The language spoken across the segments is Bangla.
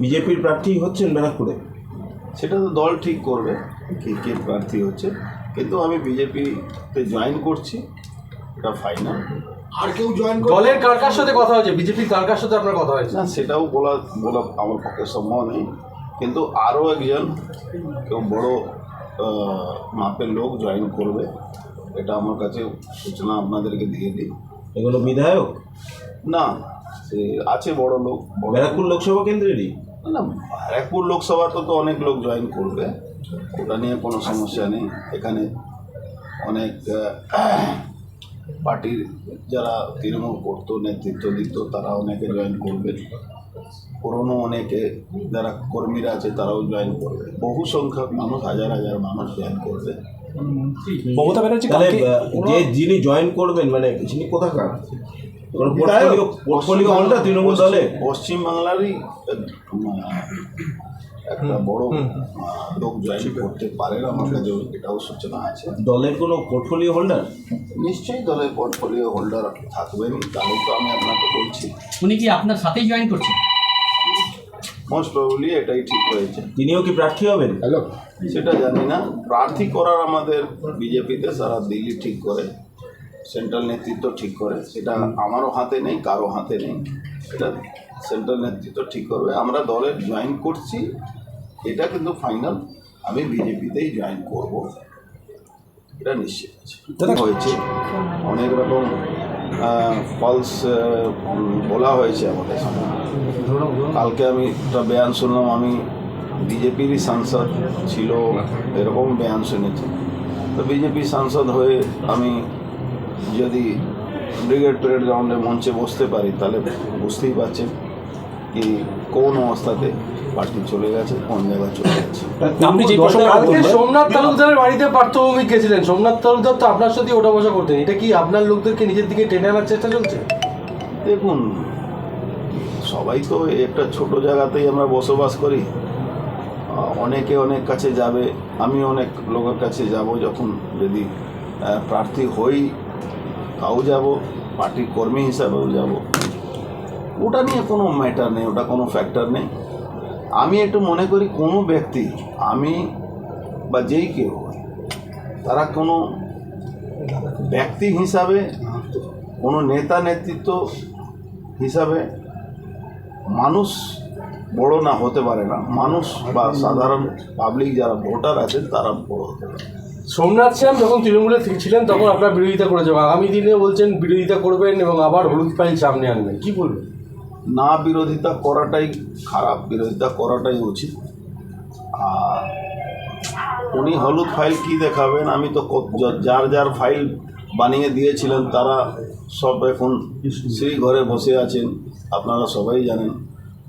বিজেপির প্রার্থী হচ্ছেন ব্যারাকপুরে। সেটা তো দল ঠিক করবে কে কে প্রার্থী হচ্ছে কিন্তু আমি বিজেপিতে জয়েন করছি এটা ফাইনাল আর কেউ জয়েন দলের কার কার সাথে কথা হয়েছে বিজেপির কার কার সাথে আপনার কথা হয়েছে। না সেটাও বলা বলা আমার পক্ষে সম্ভব নেই কিন্তু আরও একজন কেউ বড় মাপের লোক জয়েন করবে এটা আমার কাছে সূচনা আপনাদেরকে দিয়ে দিই। এগুলো বিধায়ক? না সে আছে বড় লোক ব্যারাকপুর লোকসভা কেন্দ্রেরই? না ব্যারাকপুর লোকসভাতে তো অনেক লোক জয়েন করবে। ওটা নিয়ে কোনো সমস্যা নেই। এখানে অনেক পার্টির যারা তৃণমূল করতো নেতৃত্ব দিত তারা অনেকে জয়েন করবে। পুরনো অনেকে যারা কর্মীরা আছে তারাও জয়েন করবে। বহু সংখ্যক মানুষ হাজার হাজার মানুষ জয়েন করবে। মমতা ব্যানার্জি যে যিনি জয়েন করবেন মানে যিনি কোথাকার পোর্টফোলিও হলটা তৃণমূল দলে পশ্চিমবাংলারই একটা বড় লোক জয়েন করতে পারেন আমার কাছে এটাও সূচনা আছে। দলের কোনো পোর্টফোলিও হোল্ডার নিশ্চয়ই দলের পোর্টফোলিও হোল্ডার থাকবেন তাহলে তো আমি আপনাকে বলছি। উনি কি আপনার সাথেই জয়েন করছেন? মোস্ট প্রবলি এটাই ঠিক হয়েছে। তিনিও কি প্রার্থী হবেন? হ্যালো সেটা জানি না। প্রার্থী করার আমাদের বিজেপিতে সারা দিল্লি ঠিক করে। সেন্ট্রাল নেতৃত্ব ঠিক করে সেটা আমারও হাতে নেই কারও হাতে নেই। সেটা সেন্ট্রাল নেতৃত্ব ঠিক করবে। আমরা দলে জয়েন করছি এটা কিন্তু ফাইনাল আমি বিজেপিতেই জয়েন করব। এটা নিশ্চিত আছে। হয়েছে। অনেক রকম ফলস বলা হয়েছে আমাদের সামনে। কালকে আমি একটা বয়ান শুনলাম আমি বিজেপিরই সাংসদ ছিল এরকম বয়ান শুনেছি। তো বিজেপি সাংসদ হয়ে আমি যদি ব্রিগেড প্যারেড গ্রাউন্ডে মঞ্চে বসতে পারি তাহলে বুঝতেই পারছেন কি কোন অবস্থাতে পার্টি চলে গেছে কোন জায়গায় চলে গেছে। আপনি যে সোমনাথ তালুকদারের বাড়িতে পার্থভূমি গেছিলেন। সোমনাথ তালুকদার তো আপনার সাথে ওঠা বসা করতেন। এটা কি আপনার লোকদেরকে নিজের দিকে টেনে আনার চেষ্টা চলছে? দেখুন সবাই তো একটা ছোট জায়গাতেই আমরা বসবাস করি। অনেকে অনেক কাছে যাবে আমি অনেক লোকের কাছে যাব যখন যদি প্রার্থী হই তাও যাব, পার্টির কর্মী হিসাবেও যাব। ওটা নিয়ে কোনো ম্যাটার নেই, ওটা কোনো ফ্যাক্টর নেই। আমি একটু মনে করি কোনো ব্যক্তি, আমি বা যেই কেউ, তারা কোনো ব্যক্তি হিসাবে, কোনো নেতা নেতৃত্ব হিসাবে মানুষ বড় না হতে পারে না। মানুষ বা সাধারণ পাবলিক যারা ভোটার আছেন, তারা বড় হতে পারে। সোমনাথ শ্যাম যখন তৃণমূলে ছিলেন, তখন আপনার বিরোধিতা করেছে আগামী দিনে বলছেন বিরোধিতা করবেন এবং আবার হলুদ ফাইল সামনে আনবেন। কি বলবেন? না বিরোধিতা করাটাই খারাপ, বিরোধিতা করাটাই উচিত। আর উনি হলুদ ফাইল কি দেখাবেন? আমি তো যার যার ফাইল বানিয়ে দিয়েছিলেন, তারা সব এখন সেই ঘরে বসে আছেন, আপনারা সবাই জানেন।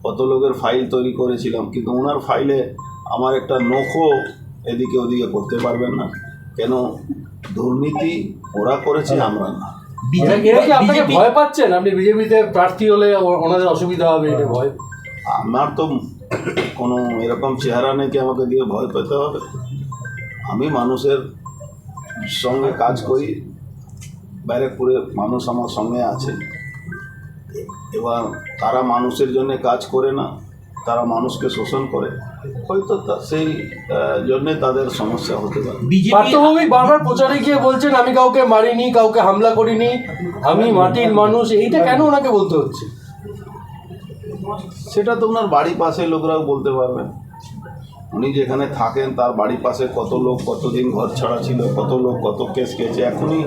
কত লোকের ফাইল তৈরি করেছিলাম, কিন্তু ওনার ফাইলে আমার একটা নখও এদিকে ওদিকে করতে পারবেন না। কেন দুর্নীতি ওরা করেছে আমরা না। আপনাকে ভয় পাচ্ছেন? আপনি বিজেপিতে প্রার্থী হলে ওনাদের অসুবিধা হবে এটা ভয়। আমার তো কোনো এরকম চেহারা নেই কি আমাকে দিয়ে ভয় পেতে হবে? আমি মানুষের সঙ্গে কাজ করি ব্যারেকপুরে মানুষ আমার সঙ্গে আছে। এবার তারা মানুষের জন্য কাজ করে না। তারা মানুষকে শোষণ করে হয়তো তা- সেই জন্যে তাদের সমস্যা হতে পারে। বিজেপি পার্থভৌমিক বারবার প্রচারে গিয়ে বলছেন আমি কাউকে মারিনি কাউকে হামলা করিনি আমি মাটির মানুষ। এইটা কেন ওনাকে বলতে হচ্ছে? সেটা তো ওনার বাড়ির পাশে লোকরাও বলতে পারবেন। উনি যেখানে থাকেন তার বাড়ির পাশে কত লোক কতদিন ঘর ছাড়া ছিল কত লোক কত কেস খেয়েছে। এখনই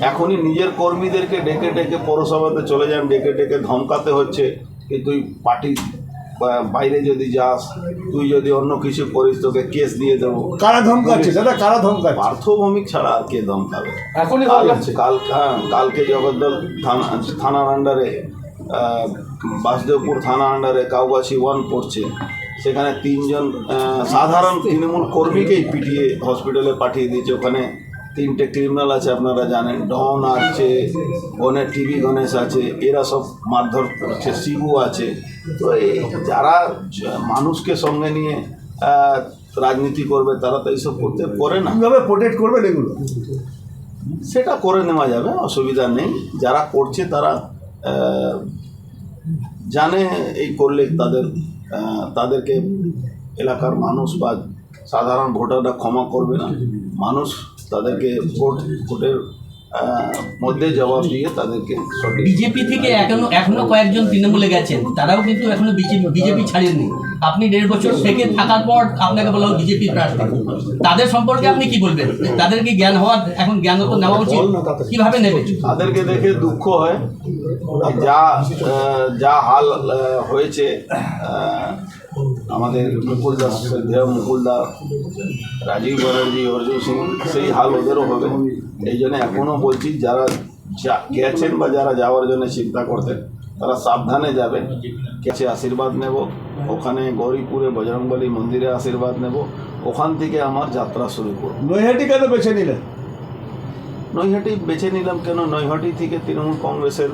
এখনই নিজের কর্মীদেরকে ডেকে ডেকে পৌরসভাতে চলে যান ডেকে ডেকে ধমকাতে হচ্ছে। কি তুই পার্টি বাইরে যদি যাস তুই যদি অন্য কিছু করিস তোকে কেস দিয়ে দেবো। কারা ধমকাচ্ছে? দাদা কারা ধমকাচ্ছে? পার্থভূমিক ছাড়া আর কে ধমকাবে? এখনই কাল হ্যাঁ কালকে জগদ্দল থানা থানার আন্ডারে বাসদেবপুর থানা আন্ডারে কাউবাসী ওয়ান পড়ছে। সেখানে তিনজন সাধারণ তৃণমূল কর্মীকেই পিটিয়ে হসপিটালে পাঠিয়ে দিয়েছে। ওখানে তিনটে ক্রিমিনাল আছে আপনারা জানেন। ডন আছে গণেশ টিভি গণেশ আছে এরা সব মারধর করছে শিবু আছে। তো এই যারা মানুষকে সঙ্গে নিয়ে রাজনীতি করবে তারা তো এইসব করতে করে না। কীভাবে প্রোটেক্ট করবেন এগুলো? সেটা করে নেওয়া যাবে অসুবিধা নেই। যারা করছে তারা জানে এই করলে তাদের তাদেরকে এলাকার মানুষ বা সাধারণ ভোটাররা ক্ষমা করবে না। মানুষ তাদেরকে ভোট ভোটের মধ্যে জবাব দিয়ে তাদেরকে বিজেপি থেকে এখনও এখনও কয়েকজন তৃণমূলে গেছেন তারাও কিন্তু এখনও বিজেপি বিজেপি ছাড়েননি। আপনি দেড় বছর থেকে থাকার পর আপনাকে বলা হোক বিজেপি প্রার্থী। তাদের সম্পর্কে আপনি কি বলবেন? তাদের কি জ্ঞান হওয়ার এখন জ্ঞান তো নেওয়া উচিত? কীভাবে নেবে? তাদেরকে দেখে দুঃখ হয়। যা যা হাল আহ, আমাদের মুকুলদা শ্রদ্ধেয় মুকুলদা রাজীব ব্যানার্জি অর্জুন সিং সেই হাল ওদেরও হবে। এই জন্য এখনও বলছি যারা যা- গেছেন বা যারা যাওয়ার জন্য চিন্তা করতেন তারা সাবধানে যাবেন। কাছে আশীর্বাদ নেব। ওখানে গৌরীপুরে বজরংবলী মন্দিরে আশীর্বাদ নেব। ওখান থেকে আমার যাত্রা শুরু করব। নৈহাটি কেন বেছে নিলেন? নৈহাটি বেছে নিলাম কেন? নৈহাটি থেকে তৃণমূল কংগ্রেসের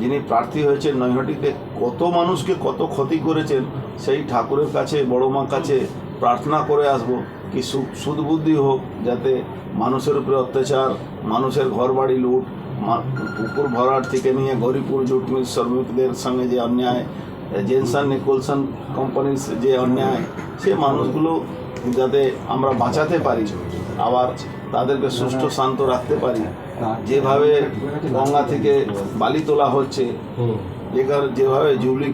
যিনি প্রার্থী হয়েছেন নৈহাটিতে, কত মানুষকে কত ক্ষতি করেছেন, সেই ঠাকুরের কাছে, বড় মার কাছে প্রার্থনা করে আসব কি সুদবুদ্ধি হোক, যাতে মানুষের উপরে অত্যাচার, মানুষের ঘরবাড়ি লুট, মা- পুকুর ভরাট থেকে নিয়ে গরিপুর জুট মিল শ্রমিকদের সঙ্গে যে অন্যায়, জেনসন, নিকোলসন কোম্পানির যে অন্যায়, সে মানুষগুলো যাতে আমরা বাঁচাতে পারি, আবার তাদেরকে সুস্থ, শান্ত রাখতে পারি। যেভাবে গঙ্গা থেকে বালি তোলা হচ্ছে যেখানে যেভাবে জুবলি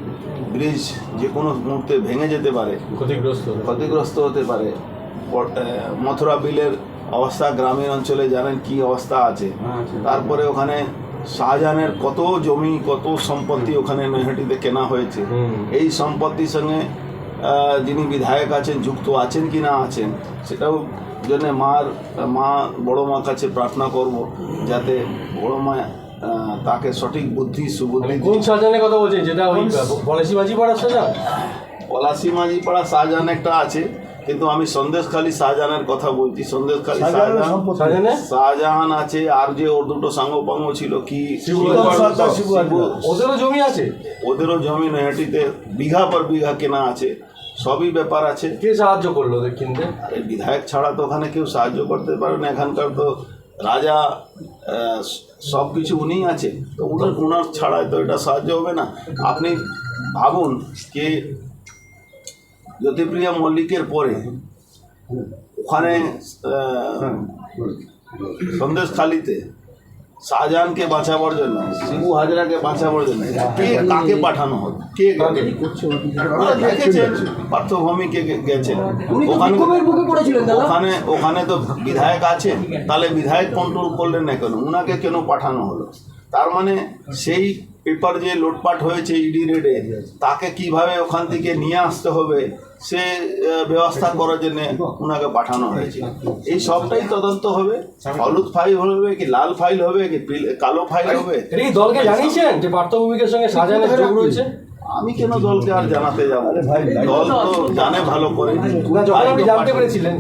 ব্রিজ যে কোনো মুহূর্তে ভেঙে যেতে পারে ক্ষতিগ্রস্ত ক্ষতিগ্রস্ত হতে পারে মথুরা বিলের অবস্থা গ্রামীণ অঞ্চলে জানেন কি অবস্থা আছে। তারপরে ওখানে শাহজাহানের কত জমি কত সম্পত্তি ওখানে নৈহাটিতে কেনা হয়েছে। এই সম্পত্তির সঙ্গে যিনি বিধায়ক আছেন যুক্ত আছেন কি না আছেন সেটাও জন্য মার মা বড় মার কাছে প্রার্থনা করব যাতে বড় মা তাকে সঠিক বুদ্ধি সুবুদ্ধি কোন শাহজাহানের কথা বলছেন? যেটা ওই পলাশি মাঝি পাড়ার শাহজাহান পলাশি মাঝিপাড়া শাহজাহান একটা আছে কিন্তু আমি সন্দেশখালী শাহজাহানের কথা বলছি। সন্দেশখালী শাহজাহান আছে আর যে ওর দুটো সাঙ্গ সাঙ্গপাঙ্গ ছিল কি। ওদেরও জমি আছে? ওদেরও জমি নৈহাটিতে বিঘা পর বিঘা কেনা আছে। সবই ব্যাপার আছে। কে সাহায্য করল ওদের কিনতে আর বিধায়ক ছাড়া তো ওখানে কেউ সাহায্য করতে পারে না এখানকার তো রাজা সব কিছু উনিই আছে তো উনার উনার ছাড়াই তো এটা সাহায্য হবে না। আপনি ভাবুন কে জ্যোতিপ্রিয়া মল্লিকের পরে ওখানে আহ, সন্দেশখালিতে শাহজাহানকে বাঁচাবার জন্য শিবু হাজরাকে বাঁচাবার জন্য। কে কাকে পাঠানো হবে? কে দেখেছেন পার্থভূমিকে গেছেন। ওখানে ওখানে ওখানে তো বিধায়ক আছে। তাহলে বিধায়ক কন্ট্রোল করলেন না কেন? উনাকে কেন পাঠানো হলো? তার মানে সেই পেপার যে লোটপাট হয়েছে ইডি রেডে তাকে কীভাবে ওখান থেকে নিয়ে আসতে হবে সে ব্যবস্থা করার জন্য ওনাকে পাঠানো হয়েছে। এই সবটাই তদন্ত হবে। হলুদ ফাইল হবে কি লাল ফাইল হবে কি কালো ফাইল হবে? দলকে জানিয়েছেন যে পার্থভূমিকের সঙ্গে সাজানো যোগ রয়েছে? আমি কেন দলকে আর জানাতে যাব? ভাই, দল তো জানে ভালো করে। জানতে পেরেছিলেন।